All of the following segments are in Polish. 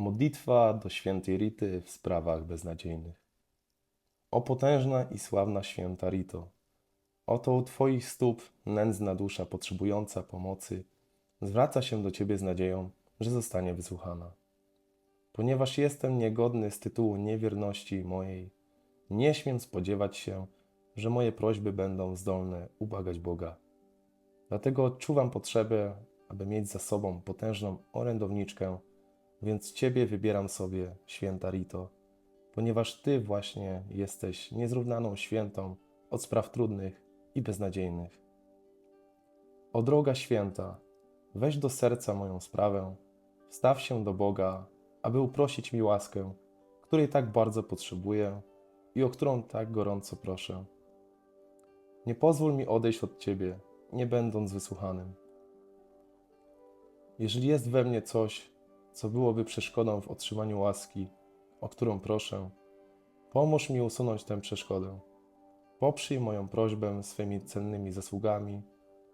Modlitwa do świętej Rity w sprawach beznadziejnych. O potężna i sławna święta Rito, oto u Twoich stóp nędzna dusza potrzebująca pomocy zwraca się do Ciebie z nadzieją, że zostanie wysłuchana. Ponieważ jestem niegodny z tytułu niewierności mojej, nie śmiem spodziewać się, że moje prośby będą zdolne ubagać Boga. Dlatego odczuwam potrzebę, aby mieć za sobą potężną orędowniczkę, więc Ciebie wybieram sobie, święta Rito, ponieważ Ty właśnie jesteś niezrównaną świętą od spraw trudnych i beznadziejnych. O droga święta, weź do serca moją sprawę, wstaw się do Boga, aby uprosić mi łaskę, której tak bardzo potrzebuję i o którą tak gorąco proszę. Nie pozwól mi odejść od Ciebie, nie będąc wysłuchanym. Jeżeli jest we mnie coś, co byłoby przeszkodą w otrzymaniu łaski, o którą proszę, pomóż mi usunąć tę przeszkodę. Poprzyj moją prośbę swymi cennymi zasługami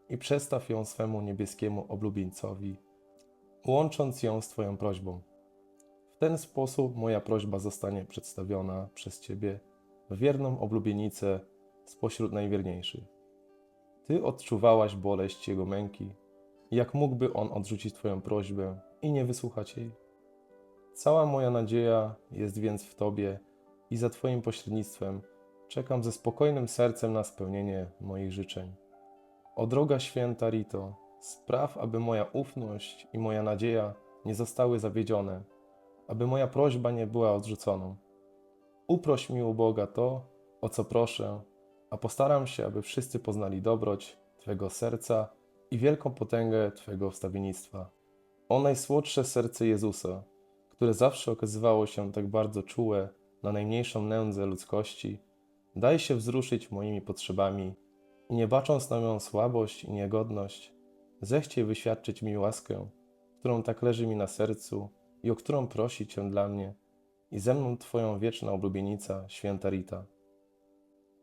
i przestaw ją swemu niebieskiemu oblubieńcowi, łącząc ją z Twoją prośbą. W ten sposób moja prośba zostanie przedstawiona przez Ciebie w wierną oblubienicę spośród najwierniejszych. Ty odczuwałaś boleść Jego męki. Jak mógłby On odrzucić Twoją prośbę i nie wysłuchać jej? Cała moja nadzieja jest więc w Tobie i za Twoim pośrednictwem czekam ze spokojnym sercem na spełnienie moich życzeń. O droga święta Rito, spraw, aby moja ufność i moja nadzieja nie zostały zawiedzione, aby moja prośba nie była odrzuconą. Uproś mi u Boga to, o co proszę, a postaram się, aby wszyscy poznali dobroć Twego serca i wielką potęgę Twego wstawiennictwa. O najsłodsze serce Jezusa, które zawsze okazywało się tak bardzo czułe na najmniejszą nędzę ludzkości, daj się wzruszyć moimi potrzebami i nie bacząc na moją słabość i niegodność, zechciej wyświadczyć mi łaskę, którą tak leży mi na sercu i o którą prosi Cię dla mnie i ze mną Twoją wieczna oblubienica, święta Rita.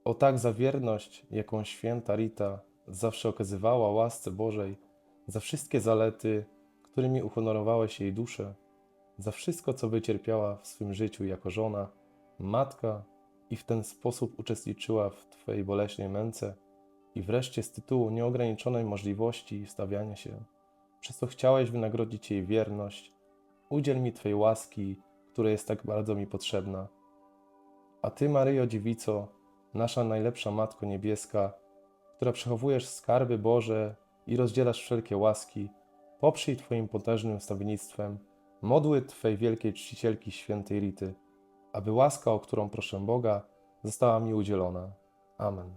O tak za wierność, jaką święta Rita zawsze okazywała łasce Bożej, za wszystkie zalety, którymi uhonorowałeś jej duszę, za wszystko, co wycierpiała w swym życiu jako żona, matka i w ten sposób uczestniczyła w Twojej boleśnej męce i wreszcie z tytułu nieograniczonej możliwości stawiania się, przez co chciałeś wynagrodzić jej wierność, udziel mi Twej łaski, która jest tak bardzo mi potrzebna. A Ty, Maryjo Dziewico, nasza najlepsza Matko Niebieska, która przechowujesz skarby Boże i rozdzielasz wszelkie łaski, poprzyj Twoim potężnym wstawiennictwem modły Twej wielkiej czcicielki świętej Rity, aby łaska, o którą proszę Boga, została mi udzielona. Amen.